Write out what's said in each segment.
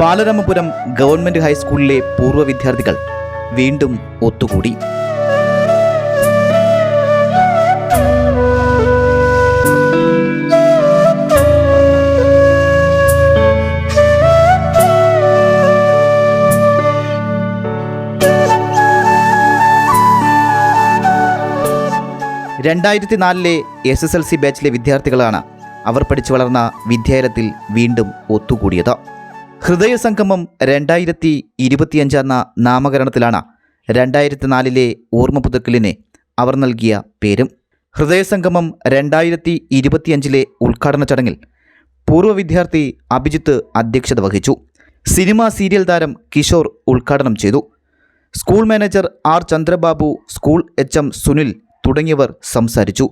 Balaramapuram government ഹൈസ്കൂളിലെ പൂർവ വിദ്യാർത്ഥികൾ വീണ്ടും ഒത്തുകൂടി. രണ്ടായിരത്തി നാലിലെ എസ് എസ് എൽ സി ബാച്ചിലെ വിദ്യാർത്ഥികളാണ് അവർ പഠിച്ചു വളർന്ന വിദ്യാലയത്തിൽ വീണ്ടും ഒത്തുകൂടിയത്. ഹൃദയസംഗമം രണ്ടായിരത്തി ഇരുപത്തിയഞ്ചെന്ന നാമകരണത്തിലാണ് രണ്ടായിരത്തി നാലിലെ ഓർമ്മ പുതുക്കലിന് അവർ നൽകിയ പേരും. ഹൃദയസംഗമം രണ്ടായിരത്തി ഇരുപത്തിയഞ്ചിലെ ഉദ്ഘാടന ചടങ്ങിൽ പൂർവ വിദ്യാർത്ഥി അഭിജിത്ത് അധ്യക്ഷത വഹിച്ചു. സിനിമാ സീരിയൽ താരം കിഷോർ ഉദ്ഘാടനം ചെയ്തു. School manager R Chandrababu school H M Sunil തുടങ്ങിയവർ സംസാരിച്ചു.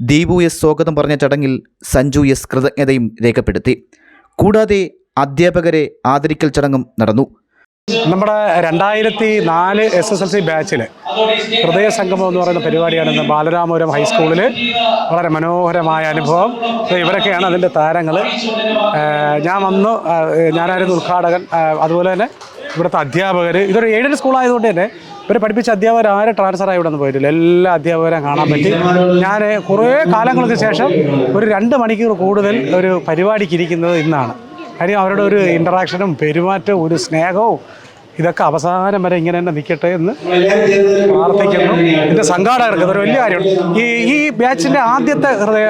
ദീപു എസ് സ്വാഗതം പറഞ്ഞ ചടങ്ങിൽ സഞ്ജു എസ് കൃതജ്ഞതയും രേഖപ്പെടുത്തി. കൂടാതെ അധ്യാപകരെ ആദരിക്കൽ ചടങ്ങും നടന്നു. നമ്മുടെ രണ്ടായിരത്തി നാല് എസ് എസ് എൽ സി ബാച്ചിൽ ഹൃദയ സംഗമം എന്ന് പറയുന്ന പരിപാടിയാണ് ഇന്ന് ബാലരാമപുരം ഹൈസ്കൂളിൽ വളരെ മനോഹരമായ അനുഭവം. ഇവരൊക്കെയാണ് അതിന്റെ താരങ്ങൾ ഞാൻ വന്നു. ഞാനായിരുന്നു ഉദ്ഘാടകൻ. അതുപോലെ തന്നെ ഇവിടുത്തെ അധ്യാപകർ ഇതൊരു എയ്ഡഡ് സ്കൂളായതുകൊണ്ട് തന്നെ ഇവരെ പഠിപ്പിച്ച അധ്യാപകർ ആരും ട്രാൻസ്ഫർ ആയി ഇവിടെ നിന്ന് പോയിട്ടില്ല. എല്ലാ അധ്യാപകരെയും കാണാൻ പറ്റി. ഞാൻ കുറേ കാലങ്ങൾക്ക് ശേഷം ഒരു രണ്ട് മണിക്കൂർ കൂടുതൽ ഒരു പരിപാടിക്ക് ഇരിക്കുന്നത് ഇന്നാണ്. കാര്യം അവരുടെ ഒരു ഇന്ററാക്ഷനും പെരുമാറ്റവും ഒരു സ്നേഹവും ഇതൊക്കെ അവസാനം വരെ ഇങ്ങനെ തന്നെ നിൽക്കട്ടെ എന്ന് പ്രാർത്ഥിക്കുന്നു. ഇതിന്റെ സംഘാടകർക്ക് ഇതൊരു വലിയ കാര്യമാണ്. ഈ ഈ ബാച്ചിന്റെ ആദ്യത്തെ ഹൃദയ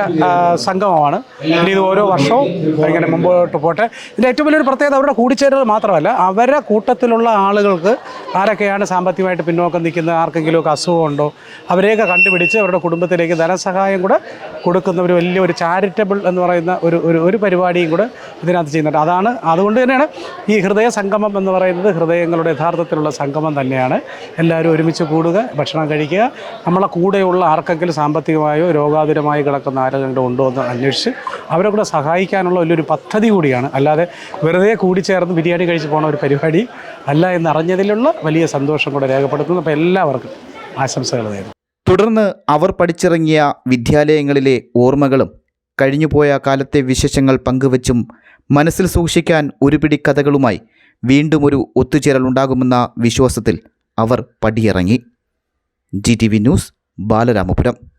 സംഗമമാണ്. ഇനി ഇത് ഓരോ വർഷവും ഇങ്ങനെ മുമ്പോട്ട് പോട്ടെ. ഇതിന്റെ ഏറ്റവും വലിയൊരു പ്രത്യേകത അവരുടെ കൂടിച്ചേരൽ മാത്രമല്ല അവരുടെ കൂട്ടത്തിലുള്ള ആളുകൾക്ക് ആരൊക്കെയാണ് സാമ്പത്തികമായിട്ട് പിന്നോക്കം നിൽക്കുന്നത്? ആർക്കെങ്കിലുമൊക്കെ അസുഖമുണ്ടോ? അവരെയൊക്കെ കണ്ടുപിടിച്ച് അവരുടെ കുടുംബത്തിലേക്ക് ധനസഹായം കൂടെ കൊടുക്കുന്ന ഒരു വലിയ ഒരു ചാരിറ്റബിൾ എന്ന് പറയുന്ന ഒരു ഒരു ഒരു പരിപാടിയും കൂടെ ഇതിനകത്ത് ചെയ്യുന്നുണ്ട്. അതാണ് അതുകൊണ്ട് തന്നെയാണ് ഈ ഹൃദയ സംഗമം എന്ന് പറയുന്നത് ഹൃദയങ്ങളുടെ യഥാർത്ഥത്തിലുള്ള സംഗമം തന്നെയാണ്. എല്ലാവരും ഒരുമിച്ച് കൂടുക ഭക്ഷണം കഴിക്കുക. നമ്മളെ കൂടെയുള്ള ആർക്കെങ്കിലും സാമ്പത്തികമായോ രോഗാതുരമായോ കിടക്കുന്ന ആരെങ്കിലും ഉണ്ടോ എന്ന് അന്വേഷിച്ച് അവരെ കൂടെ സഹായിക്കാനുള്ള വലിയൊരു പദ്ധതി കൂടിയാണ്. അല്ലാതെ വെറുതെ കൂടിച്ചേർന്ന് ബിരിയാണി കഴിച്ച് പോണ ഒരു പരിപാടി അല്ല എന്നറിഞ്ഞതിലുള്ള വലിയ സന്തോഷം കൂടെ രേഖപ്പെടുത്തുന്നു. അപ്പോൾ എല്ലാവർക്കും ആശംസകൾ നേരുന്നു. തുടർന്ന് അവർ പഠിച്ചിറങ്ങിയ വിദ്യാലയങ്ങളിലെ ഓർമ്മകളും കഴിഞ്ഞുപോയ കാലത്തെ വിശേഷങ്ങൾ പങ്കുവച്ചും മനസ്സിൽ സൂക്ഷിക്കാൻ ഒരു പിടി കഥകളുമായി വീണ്ടും ഒരു ഒത്തുചേരൽ ഉണ്ടാകുമെന്ന വിശ്വാസത്തിൽ അവർ പടിയിറങ്ങി. G T V news Balaramapuram.